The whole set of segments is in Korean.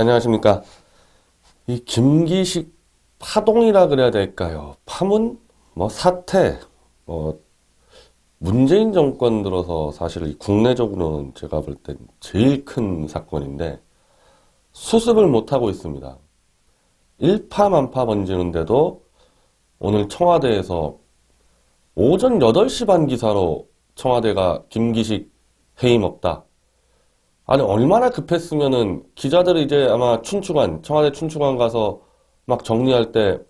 안녕하십니까. 이 김기식 파동이라 그래야 될까요? 파문, 뭐 사태, 뭐 문재인 정권 들어서 사실 이 국내적으로는 제가 볼 땐 제일 큰 사건인데 수습을 못하고 있습니다. 일파만파 번지는데도 오늘 청와대에서 오전 8시 반 기사로 청와대가 김기식 해임 없다. 아니, 얼마나 급했으면은 기자들이 이제 아마 춘추관, 청와대 춘추관 가서 막 정리할 때,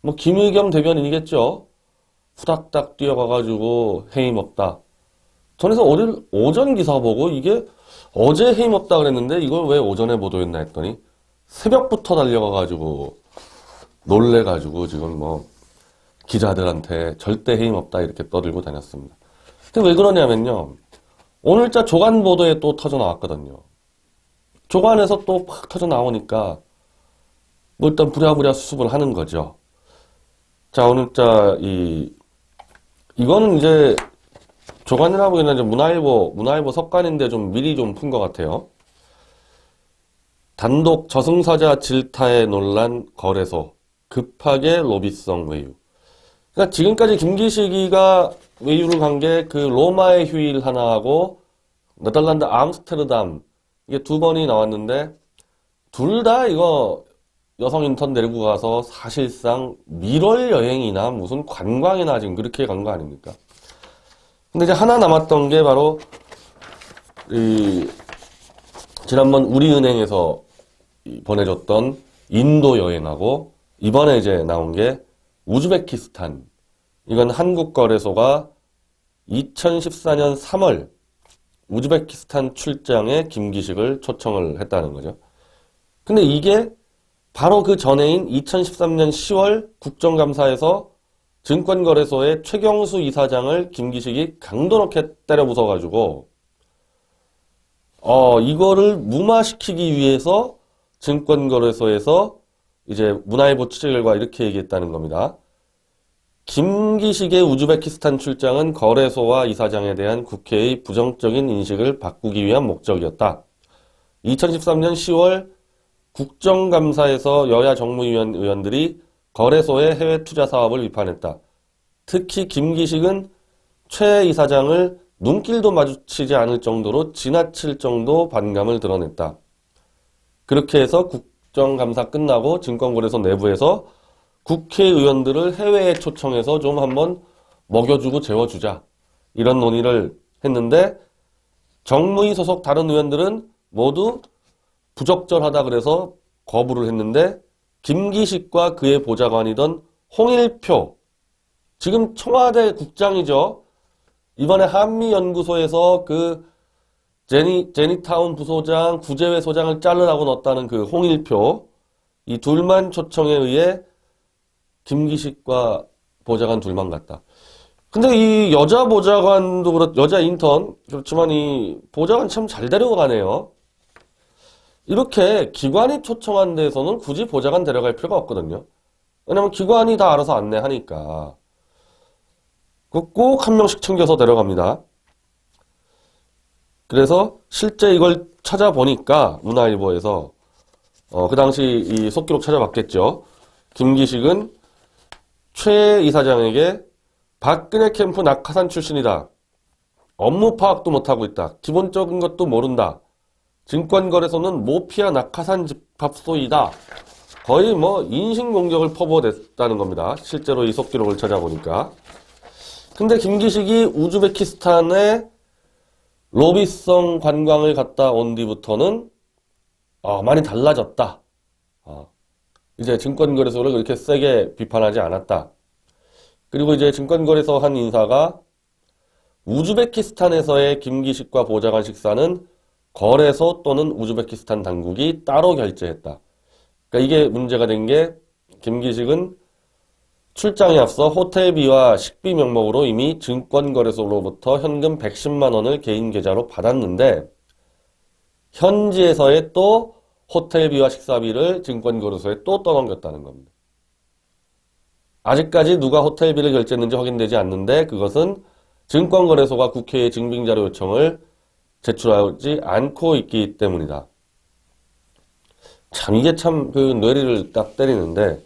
뭐, 김의겸 대변인이겠죠? 후닥닥 뛰어가가지고 해임 없다. 전에서 오늘 오전 기사 보고 이게 어제 해임 없다 그랬는데 이걸 왜 오전에 보도했나 했더니 새벽부터 달려가가지고 놀래가지고 지금 뭐 기자들한테 절대 해임 없다 이렇게 떠들고 다녔습니다. 근데 왜 그러냐면요. 오늘자 조간 보도에 또 터져 나왔거든요. 조간에서 또 팍 터져 나오니까 뭐 일단 부랴부랴 수습을 하는 거죠. 자, 오늘자 이 이거는 이제 조간이라고 이제 문화일보 문화일보 석간인데 좀 미리 좀 푼 것 같아요. 단독 저승사자 질타에 논란 거래소 급하게 로비성 외유. 그러니까 지금까지 김기식이가 외유를 간 게 그 로마의 휴일 하나하고 네덜란드 암스테르담 이게 두 번이 나왔는데 둘 다 이거 여성 인턴 데리고 가서 사실상 밀월 여행이나 무슨 관광이나 지금 그렇게 간 거 아닙니까? 근데 이제 하나 남았던 게 바로 이 지난번 우리은행에서 이 보내줬던 인도 여행하고 이번에 이제 나온 게 우즈베키스탄. 이건 한국거래소가 2014년 3월 우즈베키스탄 출장에 김기식을 초청을 했다는 거죠. 근데 이게 바로 그 전해인 2013년 10월 국정감사에서 증권거래소의 최경수 이사장을 김기식이 강도 높게 때려 부숴가지고 어 이거를 무마시키기 위해서 증권거래소에서 이제 문화일보 취재 결과 이렇게 얘기했다는 겁니다. 김기식의 우즈베키스탄 출장은 거래소와 이사장에 대한 국회의 부정적인 인식을 바꾸기 위한 목적이었다. 2013년 10월 국정감사에서 여야 정무위원 의원들이 거래소의 해외 투자 사업을 비판했다. 특히 김기식은 최 이사장을 눈길도 마주치지 않을 정도로 지나칠 정도 반감을 드러냈다. 그렇게 해서 국 정감사 끝나고 증권거래소 내부에서 국회의원들을 해외에 초청해서 좀 한번 먹여주고 재워주자. 이런 논의를 했는데 정무위 소속 다른 의원들은 모두 부적절하다 그래서 거부를 했는데 김기식과 그의 보좌관이던 홍일표 지금 청와대 국장이죠. 이번에 한미연구소에서 그 제니, 제니타운 부소장, 구제회 소장을 자르라고 넣었다는 그 홍일표 이 둘만 초청에 의해 김기식과 보좌관 둘만 갔다. 근데 이 여자 보좌관도 그렇, 여자 인턴 그렇지만 이 보좌관 참 잘 데려가네요. 이렇게 기관이 초청한 데에서는 굳이 보좌관 데려갈 필요가 없거든요. 왜냐면 기관이 다 알아서 안내하니까. 그꼭한 명씩 챙겨서 데려갑니다. 그래서 실제 이걸 찾아보니까 문화일보에서 어, 그 당시 이 속기록 찾아봤겠죠. 김기식은 최 이사장에게 박근혜 캠프 낙하산 출신이다. 업무 파악도 못하고 있다. 기본적인 것도 모른다. 증권거래소는 모피아 낙하산 집합소이다. 거의 뭐 인신공격을 퍼부어댔다는 겁니다. 실제로 이 속기록을 찾아보니까. 근데 김기식이 우즈베키스탄에 로비성 관광을 갔다 온 뒤부터는 어, 많이 달라졌다. 어, 이제 증권거래소를 그렇게 세게 비판하지 않았다. 그리고 이제 증권거래소 한 인사가 우즈베키스탄에서의 김기식과 보좌관 식사는 거래소 또는 우즈베키스탄 당국이 따로 결제했다. 그러니까 이게 문제가 된 게 김기식은 출장에 앞서 호텔비와 식비 명목으로 이미 증권거래소로부터 현금 110만 원을 개인 계좌로 받았는데 현지에서의 또 호텔비와 식사비를 증권거래소에 또 떠넘겼다는 겁니다. 아직까지 누가 호텔비를 결제했는지 확인되지 않는데 그것은 증권거래소가 국회에 증빙자료 요청을 제출하지 않고 있기 때문이다. 참 이게 참 그 뇌리를 딱 때리는데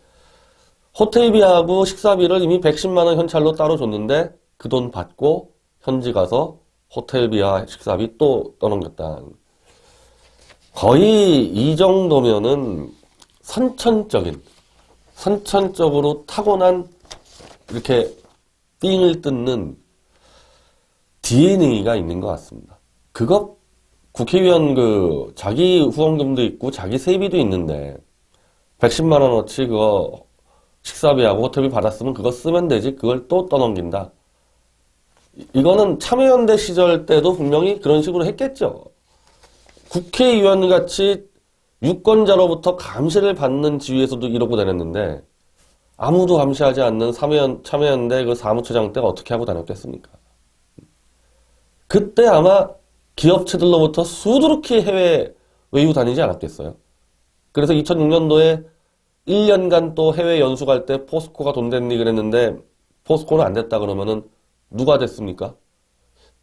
호텔비하고 식사비를 이미 110만 원 현찰로 따로 줬는데 그 돈 받고 현지 가서 호텔비와 식사비 또 떠넘겼다. 거의 이 정도면은 선천적인 선천적으로 타고난 이렇게 삥을 뜯는 DNA가 있는 것 같습니다. 그거 국회의원 그 자기 후원금도 있고 자기 세비도 있는데 110만 원어치 그거 식사비하고 호텔비 받았으면 그거 쓰면 되지 그걸 또 떠넘긴다. 이- 이거는 참여연대 시절 때도 분명히 그런 식으로 했겠죠. 국회의원 같이 유권자로부터 감시를 받는 지위에서도 이러고 다녔는데 아무도 감시하지 않는 참여연, 참여연대 그 사무처장 때가 어떻게 하고 다녔겠습니까? 그때 아마 기업체들로부터 수두룩히 해외 외유 다니지 않았겠어요. 그래서 2006년도에 1년간 또 해외 연수 갈 때 포스코가 돈 됐니 그랬는데 포스코는 안 됐다 그러면은 누가 됐습니까?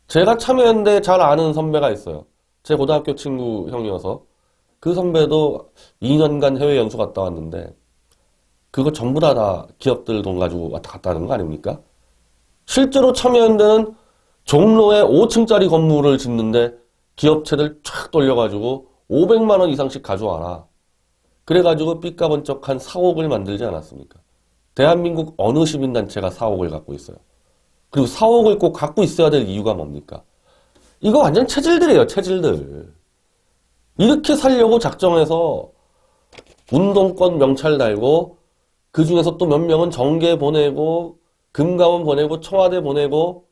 제가 참여연대 잘 아는 선배가 있어요. 제 고등학교 친구 형이어서 그 선배도 2년간 해외 연수 갔다 왔는데 그거 전부 다, 다 기업들 돈 가지고 왔다 갔다 하는 거 아닙니까? 실제로 참여연대는 종로에 5층짜리 건물을 짓는데 기업체들 쫙 돌려가지고 500만 원 이상씩 가져와라. 그래가지고 삐까번쩍한 사옥을 만들지 않았습니까? 대한민국 어느 시민단체가 사옥을 갖고 있어요? 그리고 사옥을 꼭 갖고 있어야 될 이유가 뭡니까? 이거 완전 체질들이에요, 체질들. 이렇게 살려고 작정해서 운동권 명찰 달고 그 중에서 또 몇 명은 정계 보내고 금감원 보내고 청와대 보내고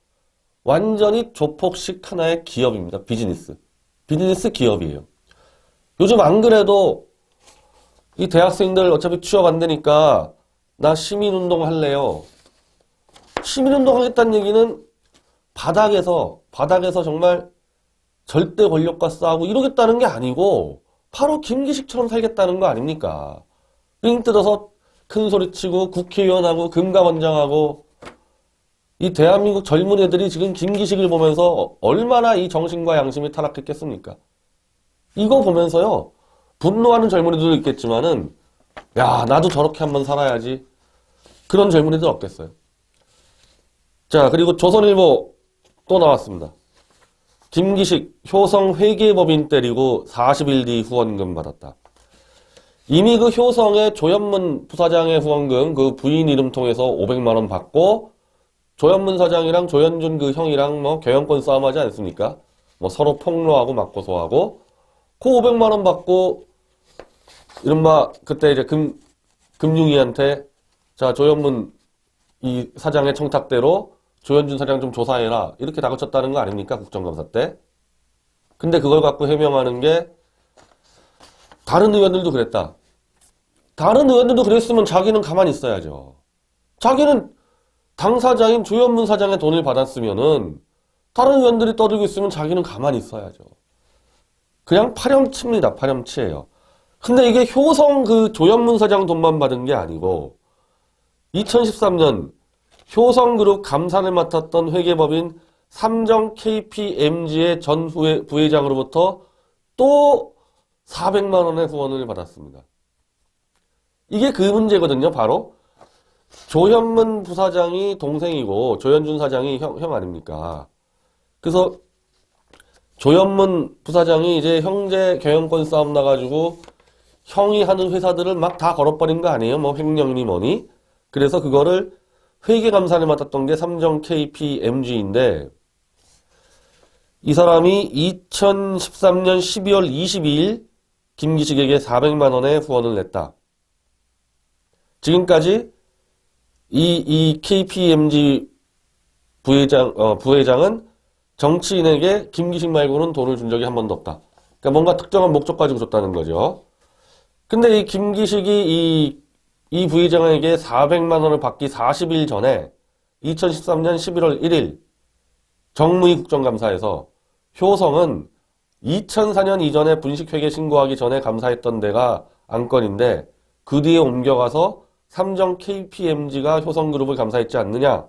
완전히 조폭식 하나의 기업입니다. 비즈니스. 비즈니스 기업이에요. 요즘 안 그래도 이 대학생들 어차피 취업 안 되니까 나 시민운동 할래요. 시민운동 하겠다는 얘기는 바닥에서, 바닥에서 정말 절대 권력과 싸우고 이러겠다는 게 아니고 바로 김기식처럼 살겠다는 거 아닙니까? 삥 뜯어서 큰 소리 치고 국회의원하고 금감원장하고 이 대한민국 젊은 애들이 지금 김기식을 보면서 얼마나 이 정신과 양심이 타락했겠습니까? 이거 보면서요, 분노하는 젊은이들도 있겠지만은, 야, 나도 저렇게 한번 살아야지. 그런 젊은이들 없겠어요. 자, 그리고 조선일보 또 나왔습니다. 김기식 효성 회계법인 때리고 40일 뒤 후원금 받았다. 이미 그 효성의 조현문 부사장의 후원금 그 부인 이름 통해서 500만 원 받고 조현문 사장이랑 조현준 그 형이랑 뭐 경영권 싸움하지 않습니까? 뭐 서로 폭로하고 맞고소하고 그 500만 원 받고 이른바 그때 이제 금 금융위한테 자 조현문 이 사장의 청탁대로 조현준 사장 좀 조사해라 이렇게 다그쳤다는 거 아닙니까 국정감사 때? 근데 그걸 갖고 해명하는 게 다른 의원들도 그랬다. 다른 의원들도 그랬으면 자기는 가만히 있어야죠. 자기는 당사자인 조현문 사장의 돈을 받았으면은 다른 의원들이 떠들고 있으면 자기는 가만히 있어야죠. 그냥 파렴치입니다. 파렴치예요. 근데 이게 효성 그 조현문 사장 돈만 받은 게 아니고 2013년 효성그룹 감사를 맡았던 회계법인 삼정 KPMG의 전 후회- 부회 장으로부터 또 400만 원의 후원을 받았습니다. 이게 그 문제거든요. 바로 조현문 부사장이 동생이고 조현준 사장이 형, 형 아닙니까? 그래서 조현문 부사장이 이제 형제 경영권 싸움 나가지고 형이 하는 회사들을 막 다 걸어버린 거 아니에요? 뭐 횡령이니 뭐니? 그래서 그거를 회계감사를 맡았던 게 삼정 KPMG인데 이 사람이 2013년 12월 22일 김기식에게 400만 원의 후원을 냈다. 지금까지 이, 이 KPMG 부회장, 어, 부회장은 정치인에게 김기식 말고는 돈을 준 적이 한 번도 없다. 그러니까 뭔가 특정한 목적 가지고 줬다는 거죠. 근데 이 김기식이 이, 이 부회장에게 400만 원을 받기 40일 전에 2013년 11월 1일 정무위 국정감사에서 효성은 2004년 이전에 분식회계 신고하기 전에 감사했던 데가 안건인데 그 뒤에 옮겨가서 삼정 KPMG가 효성그룹을 감사했지 않느냐.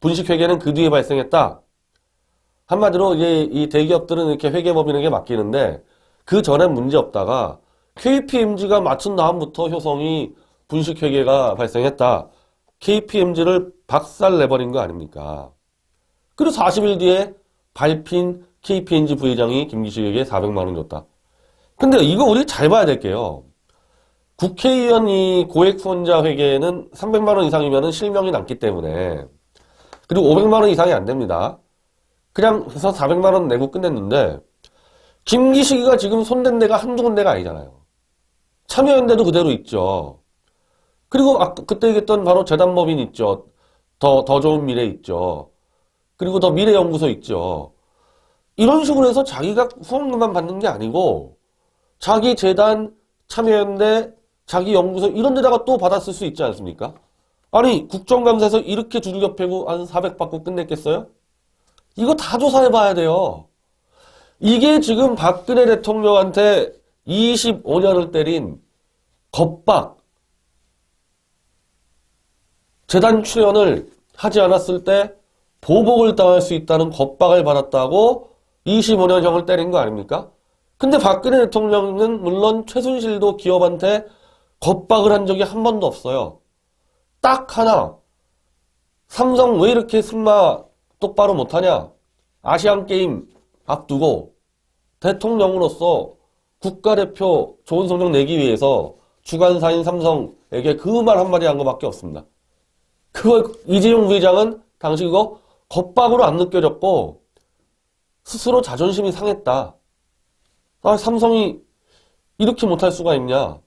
분식회계는 그 뒤에 발생했다. 한마디로 이제 이 대기업들은 이렇게 회계법인에게 맡기는데 그 전엔 문제 없다가 KPMG가 맡은 다음부터 효성이 분식회계가 발생했다. KPMG를 박살 내버린 거 아닙니까? 그리고 40일 뒤에 밟힌 KPMG 부회장이 김기식에게 400만 원 줬다. 근데 이거 우리 잘 봐야 될게요. 국회의원 이 고액 후원자 회계에는 300만 원 이상이면 실명이 남기 때문에 그리고 500만 원 이상이 안 됩니다. 그냥 해서 400만 원 내고 끝냈는데 김기식이가 지금 손댄 데가 한두 군데가 아니잖아요. 참여연대도 그대로 있죠. 그리고 아까 그때 얘기했던 바로 재단법인 있죠. 더, 더 좋은 미래 있죠. 그리고 더 미래연구소 있죠. 이런 식으로 해서 자기가 후원금만 받는 게 아니고 자기 재단, 참여연대, 자기 연구소 이런 데다가 또 받았을 수 있지 않습니까? 아니 국정감사에서 이렇게 두들겨 패고 한 400 받고 끝냈겠어요? 이거 다 조사해 봐야 돼요. 이게 지금 박근혜 대통령한테 25년을 때린 겁박 재단 출연을 하지 않았을 때 보복을 당할 수 있다는 겁박을 받았다고 25년형을 때린 거 아닙니까? 근데 박근혜 대통령은 물론 최순실도 기업한테 겁박을 한 적이 한 번도 없어요. 딱 하나. 삼성 왜 이렇게 승마 똑바로 못하냐? 아시안 게임 앞두고 대통령으로서 국가대표 좋은 성적 내기 위해서 주관사인 삼성에게 그 말 한마디 한 것밖에 없습니다. 그걸 이재용 부회장은 당시 그거 겁박으로 안 느껴졌고 스스로 자존심이 상했다. 아, 삼성이 이렇게 못할 수가 있냐.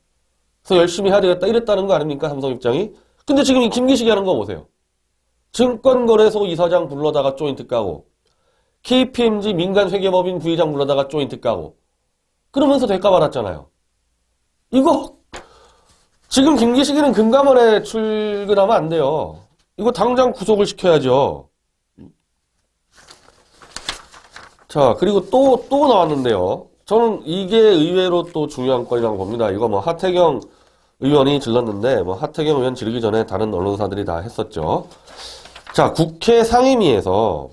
그래서 열심히 해야 되겠다 이랬다는 거 아닙니까? 삼성 입장이. 근데 지금 이 김기식이 하는 거 보세요. 증권거래소 이사장 불러다가 조인트 까고 KPMG 민간회계법인 부회장 불러다가 조인트 까고 그러면서 대가 받았잖아요. 이거 지금 김기식이는 금감원에 출근하면 안 돼요. 이거 당장 구속을 시켜야죠. 자, 그리고 또, 또 나왔는데요. 저는 이게 의외로 또 중요한 건이라고 봅니다. 이거 뭐 하태경 의원이 질렀는데, 뭐 하태경 의원 지르기 전에 다른 언론사들이 다 했었죠. 자, 국회 상임위에서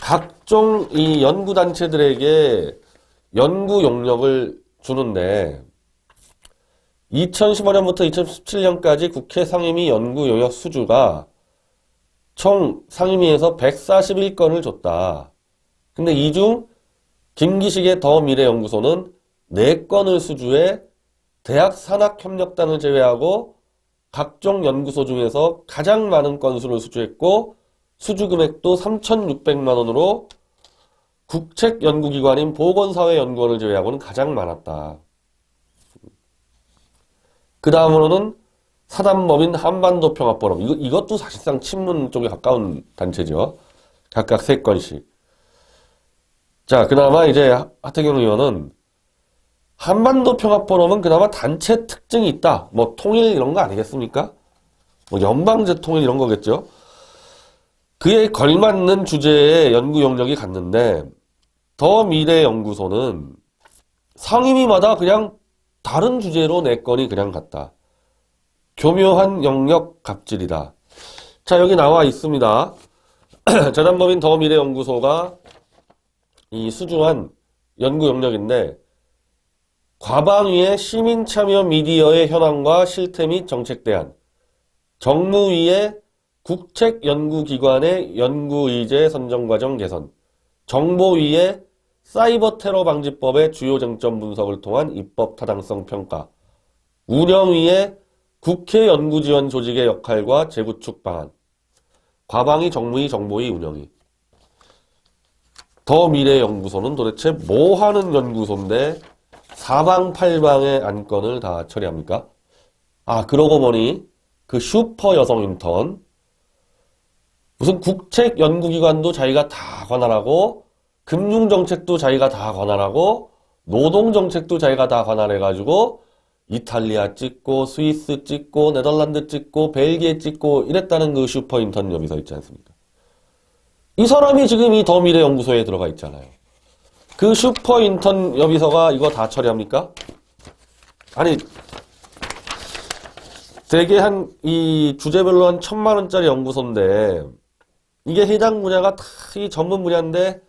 각종 이 연구단체들에게 연구 용역을 주는데, 2015년부터 2017년까지 국회 상임위 연구 용역 수주가 총 상임위에서 141건을 줬다. 근데 이 중 김기식의 더 미래연구소는 4건을 수주해 대학 산학협력단을 제외하고 각종 연구소 중에서 가장 많은 건수를 수주했고 수주 금액도 3,600만 원으로 국책 연구기관인 보건사회연구원을 제외하고는 가장 많았다. 그 다음으로는 사단법인 한반도 평화포럼 이거, 이것도 사실상 친문 쪽에 가까운 단체죠. 각각 3건씩. 자, 그나마 이제 하태경 의원은 한반도 평화포럼은 그나마 단체 특징이 있다. 뭐 통일 이런 거 아니겠습니까? 뭐 연방제 통일 이런 거겠죠. 그에 걸맞는 주제의 연구 영역이 갔는데 더 미래 연구소는 상임위마다 그냥 다른 주제로 내 건이 그냥 갔다. 교묘한 영역 갑질이다. 자, 여기 나와 있습니다. 재단법인 더 미래 연구소가 이 수주한 연구 영역인데 과방위의 시민 참여 미디어의 현황과 실태 및 정책 대안, 정무위의 국책 연구기관의 연구 의제 선정 과정 개선, 정보위의 사이버 테러 방지법의 주요 쟁점 분석을 통한 입법 타당성 평가, 운영위의 국회 연구지원 조직의 역할과 재구축 방안, 과방위 정무위 정보위 운영위. 더 미래연구소는 도대체 뭐 하는 연구소인데 사방팔방의 안건을 다 처리합니까? 아, 그러고 보니 그 슈퍼 여성 인턴 무슨 국책 연구기관도 자기가 다 관할하고 금융 정책도 자기가 다 관할하고 노동 정책도 자기가 다 관할해 가지고 이탈리아 찍고 스위스 찍고 네덜란드 찍고 벨기에 찍고 이랬다는 그 슈퍼 인턴 여기서 있지 않습니까? 이 사람이 지금 이 더 미래 연구소에 들어가 있잖아요. 그 슈퍼 인턴 여비서가 이거 다 처리합니까? 아니, 대개 한, 이 주제별로 한 천만 원짜리 연구소인데, 이게 해당 분야가 다 이 전문 분야인데,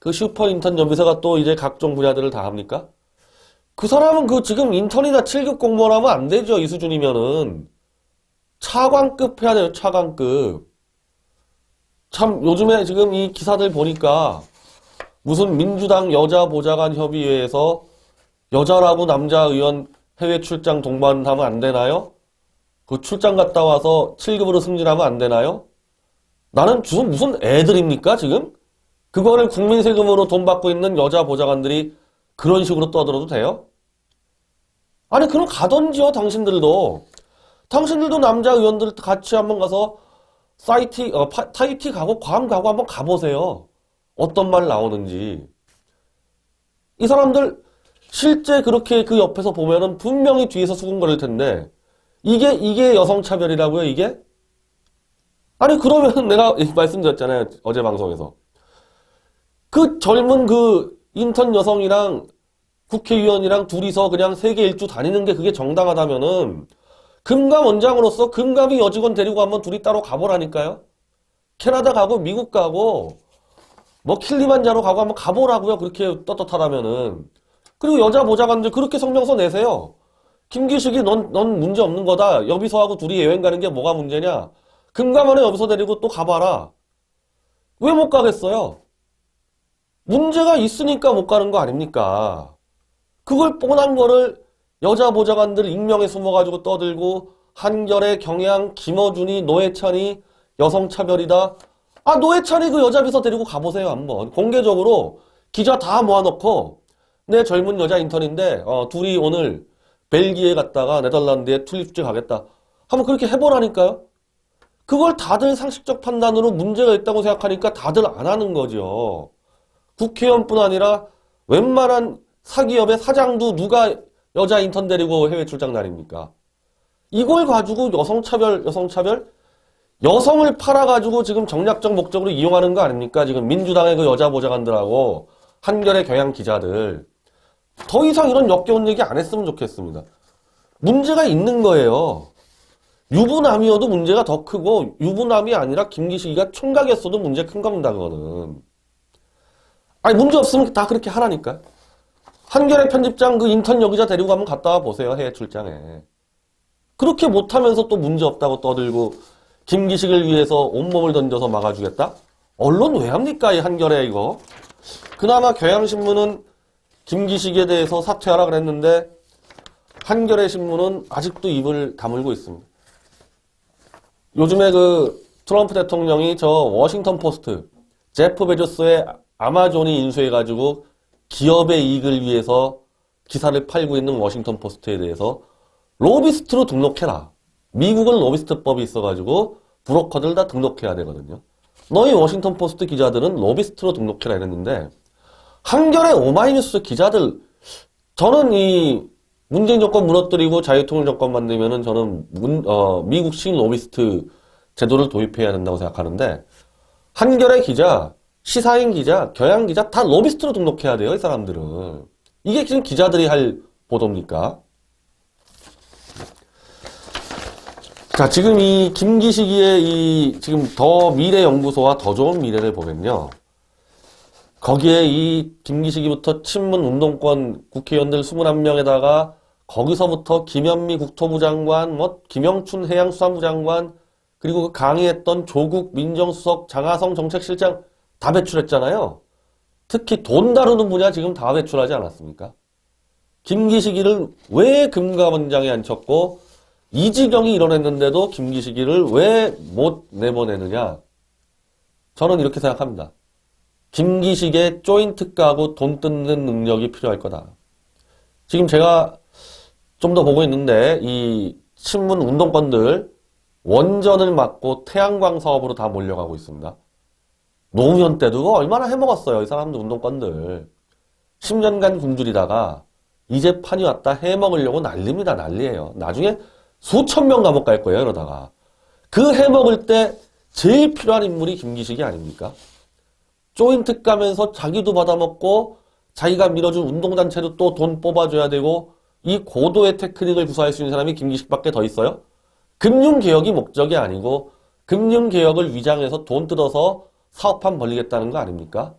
그 슈퍼 인턴 여비서가 또 이제 각종 분야들을 다 합니까? 그 사람은 그 지금 인턴이나 7급 공무원 하면 안 되죠. 이 수준이면은. 차관급 해야 돼요. 차관급. 참 요즘에 지금 이 기사들 보니까 무슨 민주당 여자 보좌관 협의회에서 여자라고 남자 의원 해외 출장 동반하면 안 되나요? 그 출장 갔다 와서 7급으로 승진하면 안 되나요? 나는 무슨 무슨 애들입니까 지금? 그거를 국민 세금으로 돈 받고 있는 여자 보좌관들이 그런 식으로 떠들어도 돼요? 아니 그럼 가던지요 당신들도 당신들도 남자 의원들 같이 한번 가서 사이티 어, 파- 타이티 가고 괌 가고 한번 가보세요. 어떤 말 나오는지. 이 사람들 실제 그렇게 그 옆에서 보면은 분명히 뒤에서 수군거릴 텐데 이게 이게 여성 차별이라고요, 이게? 아니 그러면 내가 말씀드렸잖아요. 어제 방송에서. 그 젊은 그 인턴 여성이랑 국회의원이랑 둘이서 그냥 세계 일주 다니는 게 그게 정당하다면은 금감 원장으로서 금감이 여직원 데리고 한번 둘이 따로 가보라니까요. 캐나다 가고 미국 가고 뭐 킬리만자로 가고 한번 가보라고요. 그렇게 떳떳하다면은. 그리고 여자 보좌관들 그렇게 성명서 내세요. 김기식이 넌, 넌 문제 없는 거다. 여비서하고 둘이 여행 가는 게 뭐가 문제냐. 금감원에 여비서 데리고 또 가봐라. 왜 못 가겠어요? 문제가 있으니까 못 가는 거 아닙니까? 그걸 뻔한 거를 여자 보좌관들 익명에 숨어가지고 떠들고 한결의 경향, 김어준이, 노회찬이 여성차별이다. 아 노회찬이 그 여자 비서 데리고 가보세요 한번 공개적으로 기자 다 모아놓고 내 젊은 여자 인턴인데 어, 둘이 오늘 벨기에 갔다가 네덜란드에 튤립제 가겠다. 한번 그렇게 해보라니까요. 그걸 다들 상식적 판단으로 문제가 있다고 생각하니까 다들 안 하는 거죠. 국회의원뿐 아니라 웬만한 사기업의 사장도 누가 여자 인턴 데리고 해외 출장 다닙니까? 이걸 가지고 여성차별, 여성차별? 여성을 팔아가지고 지금 정략적 목적으로 이용하는 거 아닙니까? 지금 민주당의 그 여자 보좌관들하고 한결의 경향 기자들. 더 이상 이런 역겨운 얘기 안 했으면 좋겠습니다. 문제가 있는 거예요. 유부남이어도 문제가 더 크고 유부남이 아니라 김기식이가 총각이었어도 문제 큰 겁니다, 그거는. 아니 문제 없으면 다 그렇게 하라니까. 한겨레 편집장 그 인턴 여기자 데리고 한번 갔다 와 보세요 해외 출장에. 그렇게 못하면서 또 문제 없다고 떠들고 김기식을 위해서 온몸을 던져서 막아주겠다? 언론 왜 합니까 이 한겨레 이거? 그나마 경향신문은 김기식에 대해서 사퇴하라 그랬는데 한겨레 신문은 아직도 입을 다물고 있습니다. 요즘에 그 트럼프 대통령이 저 워싱턴 포스트 제프 베조스의 아마존이 인수해가지고 기업의 이익을 위해서 기사를 팔고 있는 워싱턴 포스트에 대해서 로비스트로 등록해라. 미국은 로비스트법이 있어가지고 브로커들 다 등록해야 되거든요. 너희 워싱턴 포스트 기자들은 로비스트로 등록해라 이랬는데 한겨레 오마이뉴스 기자들 저는 이 문재인 정권 무너뜨리고 자유통일 정권 만들면은 저는 문, 어, 미국식 로비스트 제도를 도입해야 된다고 생각하는데 한겨레 기자, 시사인 기자, 경향 기자 다 로비스트로 등록해야 돼요, 이 사람들은. 이게 지금 기자들이 할 보도입니까? 자, 지금 이 김기식이의 이 지금 더 미래 연구소와 더 좋은 미래를 보면요. 거기에 이 김기식이부터 친문 운동권 국회의원들 21명에다가 거기서부터 김현미 국토부 장관, 뭐 김영춘 해양수산부 장관, 그리고 그 강의했던 조국 민정수석, 장하성 정책실장 다 배출했잖아요. 특히 돈 다루는 분야 지금 다 배출하지 않았습니까? 김기식이를 왜 금감원장에 앉혔고 이지경이 이뤄냈는데도 김기식이를 왜 못 내보내느냐? 저는 이렇게 생각합니다. 김기식의 조인트 까고 돈 뜯는 능력이 필요할 거다. 지금 제가 좀 더 보고 있는데 이 신문 운동권들 원전을 막고 태양광 사업으로 다 몰려가고 있습니다. 노무현 때도 얼마나 해먹었어요. 이 사람들 운동권들. 10년간 굶주리다가 이제 판이 왔다 해먹으려고 난립니다. 난리예요. 나중에 수천 명 감옥 갈 거예요. 이러다가. 그 해먹을 때 제일 필요한 인물이 김기식이 아닙니까? 조인트 까면서 자기도 받아먹고 자기가 밀어준 운동단체도 또 돈 뽑아줘야 되고 이 고도의 테크닉을 구사할 수 있는 사람이 김기식밖에 더 있어요? 금융개혁이 목적이 아니고 금융개혁을 위장해서 돈 뜯어서 사업판 벌리겠다는 거 아닙니까?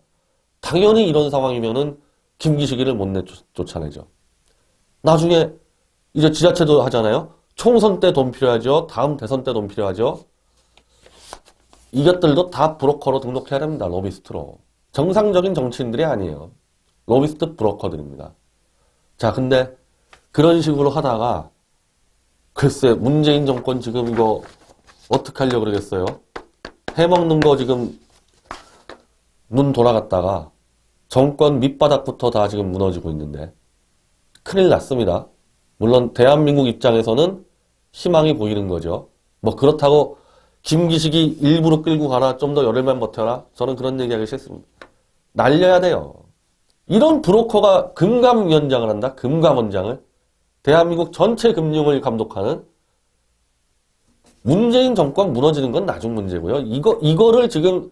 당연히 이런 상황이면은 김기식이를 못 내쫓아내죠. 나중에 이제 지자체도 하잖아요. 총선 때 돈 필요하죠. 다음 대선 때 돈 필요하죠. 이것들도 다 브로커로 등록해야 됩니다. 로비스트로. 정상적인 정치인들이 아니에요. 로비스트 브로커들입니다. 자, 근데 그런 식으로 하다가 글쎄 문재인 정권 지금 이거 어떻게 하려고 그러겠어요? 해먹는 거 지금 눈 돌아갔다가 정권 밑바닥부터 다 지금 무너지고 있는데 큰일 났습니다. 물론 대한민국 입장에서는 희망이 보이는 거죠. 뭐 그렇다고 김기식이 일부러 끌고 가라 좀 더 열흘만 버텨라 저는 그런 얘기하기 싫습니다. 날려야 돼요. 이런 브로커가 금감위원장을 한다. 금감원장을 대한민국 전체 금융을 감독하는 문재인 정권 무너지는 건 나중 문제고요. 이거 이거를 지금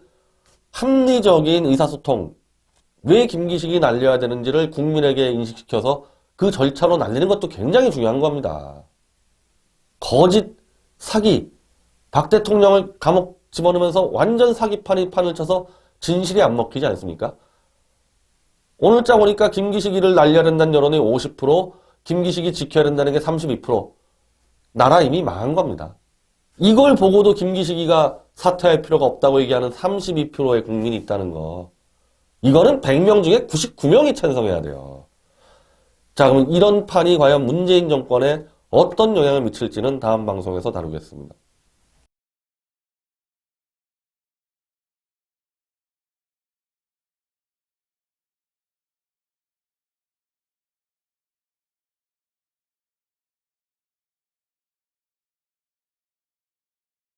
합리적인 의사소통 왜 김기식이 날려야 되는지를 국민에게 인식시켜서 그 절차로 날리는 것도 굉장히 중요한 겁니다. 거짓 사기 박 대통령을 감옥 집어넣으면서 완전 사기판이 판을 쳐서 진실이 안 먹히지 않습니까? 오늘자 보니까 김기식이를 날려야 된다는 여론이 50%, 김기식이 지켜야 된다는 게 32%. 나라 이미 망한 겁니다. 이걸 보고도 김기식이가 사퇴할 필요가 없다고 얘기하는 32%의 국민이 있다는 거. 이거는 100명 중에 99명이 찬성해야 돼요. 자, 그럼 이런 판이 과연 문재인 정권에 어떤 영향을 미칠지는 다음 방송에서 다루겠습니다.